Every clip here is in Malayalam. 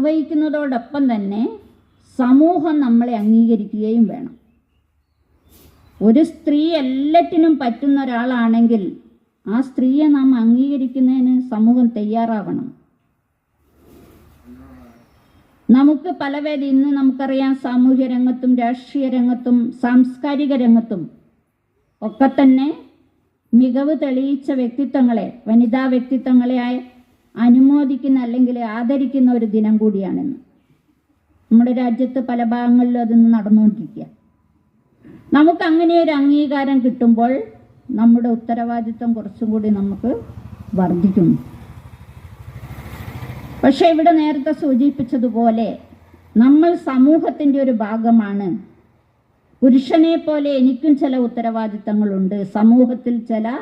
നിർവഹിക്കുന്നതോടൊപ്പം തന്നെ സമൂഹം നമ്മളെ അംഗീകരിക്കുകയും വേണം. ഒരു സ്ത്രീ എല്ലാറ്റിനും പറ്റുന്ന ഒരാളാണെങ്കിൽ ആ സ്ത്രീയെ നാം അംഗീകരിക്കുന്നതിന് സമൂഹം തയ്യാറാവണം. നമുക്ക് പലവേദി ഇന്ന് നമുക്കറിയാം സാമൂഹ്യ രംഗത്തും രാഷ്ട്രീയ രംഗത്തും സാംസ്കാരിക രംഗത്തും ഒക്കെ തന്നെ മികവ് തെളിയിച്ച വ്യക്തിത്വങ്ങളെ വനിതാ വ്യക്തിത്വങ്ങളെ അനുമോദിക്കുന്ന അല്ലെങ്കിൽ ആദരിക്കുന്ന ഒരു ദിനം കൂടിയാണെന്ന്. നമ്മുടെ രാജ്യത്ത് പല ഭാഗങ്ങളിലും അതിന്ന് നടന്നുകൊണ്ടിരിക്കുക. നമുക്ക് അങ്ങനെ ഒരു അംഗീകാരം കിട്ടുമ്പോൾ നമ്മുടെ ഉത്തരവാദിത്വം കുറച്ചും കൂടി നമുക്ക് വർദ്ധിക്കുന്നു. പക്ഷെ ഇവിടെ നേരത്തെ സൂചിപ്പിച്ചതുപോലെ നമ്മൾ സമൂഹത്തിന്റെ ഒരു ഭാഗമാണ്. പുരുഷനെ പോലെ എനിക്കും ചില ഉത്തരവാദിത്തങ്ങളുണ്ട്. സമൂഹത്തിൽ ചില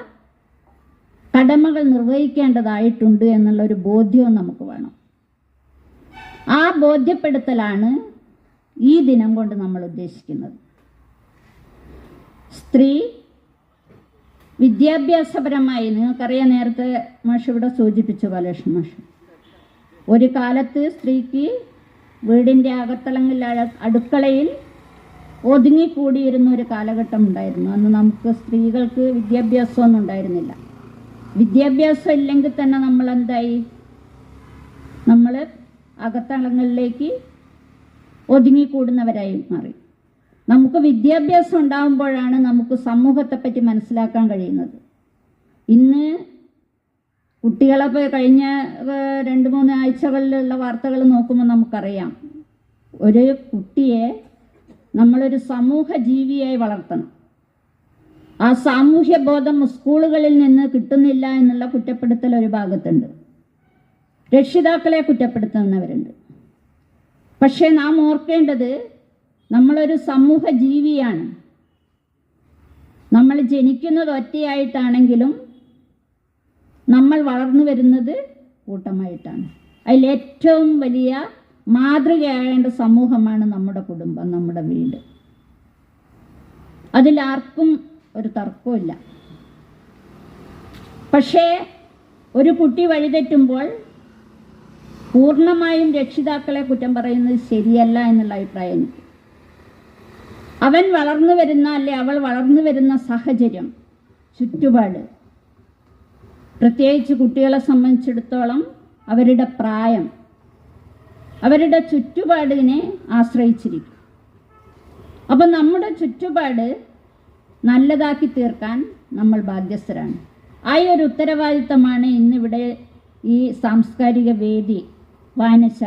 കടമകൾ നിർവഹിക്കേണ്ടതായിട്ടുണ്ട് എന്നുള്ള ഒരു ബോധ്യവും നമുക്ക് വേണം. ആ ബോധ്യപ്പെടുത്തലാണ് ഈ ദിനം കൊണ്ട് നമ്മൾ ഉദ്ദേശിക്കുന്നത്. സ്ത്രീ വിദ്യാഭ്യാസപരമായി നിങ്ങൾക്കറിയാം നേരത്തെ മാഷ് ഇവിടെ സൂചിപ്പിച്ചു ബാലകൃഷ്ണ മാഷ്. ഒരു കാലത്ത് സ്ത്രീക്ക് വീടിന്റെ അകത്തളങ്ങളിൽ അടുക്കളയിൽ ഒതുങ്ങിക്കൂടിയിരുന്ന ഒരു കാലഘട്ടം ഉണ്ടായിരുന്നു. അന്ന് നമുക്ക് സ്ത്രീകൾക്ക് വിദ്യാഭ്യാസമൊന്നും ഉണ്ടായിരുന്നില്ല. വിദ്യാഭ്യാസം ഇല്ലെങ്കിൽ തന്നെ നമ്മൾ എന്തായി നമ്മൾ അകത്തളങ്ങളിലേക്ക് ഒതുങ്ങിക്കൂടുന്നവരായി മാറി. നമുക്ക് വിദ്യാഭ്യാസം ഉണ്ടാകുമ്പോഴാണ് നമുക്ക് സമൂഹത്തെപ്പറ്റി മനസ്സിലാക്കാൻ കഴിയുന്നത്. ഇന്ന് കുട്ടികളെ കഴിഞ്ഞ രണ്ട് മൂന്ന് ആഴ്ചകളിലുള്ള വാർത്തകൾ നോക്കുമ്പോൾ നമുക്കറിയാം. ഒരു കുട്ടിയെ നമ്മളൊരു സമൂഹ ജീവിയായി വളർത്തണം. ആ സാമൂഹ്യ ബോധം സ്കൂളുകളിൽ നിന്ന് കിട്ടുന്നില്ല എന്നുള്ള കുറ്റപ്പെടുത്തൽ ഒരു ഭാഗത്തുണ്ട്. രക്ഷിതാക്കളെ കുറ്റപ്പെടുത്തുന്നവരുണ്ട്. പക്ഷേ നാം ഓർക്കേണ്ടത് നമ്മളൊരു സമൂഹ ജീവിയാണ്. നമ്മൾ ജനിക്കുന്നത് ഒറ്റയായിട്ടാണെങ്കിലും നമ്മൾ വളർന്നു വരുന്നത് കൂട്ടമായിട്ടാണ്. അതിൽ ഏറ്റവും വലിയ മാതൃകയാകേണ്ട സമൂഹമാണ് നമ്മുടെ കുടുംബം നമ്മുടെ വീട്. അതിലാർക്കും ഒരു തർക്കമില്ല പക്ഷേ ഒരു കുട്ടി വഴിതെറ്റുമ്പോൾ പൂർണമായും രക്ഷിതാക്കളെ കുറ്റം പറയുന്നത് ശരിയല്ല എന്നുള്ള അഭിപ്രായം എനിക്ക്. അവൻ വളർന്നു വരുന്ന അല്ലെ അവൾ വളർന്നു വരുന്ന സാഹചര്യം ചുറ്റുപാട്. പ്രത്യേകിച്ച് കുട്ടികളെ സംബന്ധിച്ചിടത്തോളം അവരുടെ പ്രായം അവരുടെ ചുറ്റുപാടിനെ ആശ്രയിച്ചിരിക്കും. അപ്പം നമ്മുടെ ചുറ്റുപാട് നല്ലതാക്കി തീർക്കാൻ നമ്മൾ ബാധ്യസ്ഥരാണ്. ആ ഒരു ഉത്തരവാദിത്തമാണ് ഇന്നിവിടെ ഈ സാംസ്കാരിക വേദി വായനശാല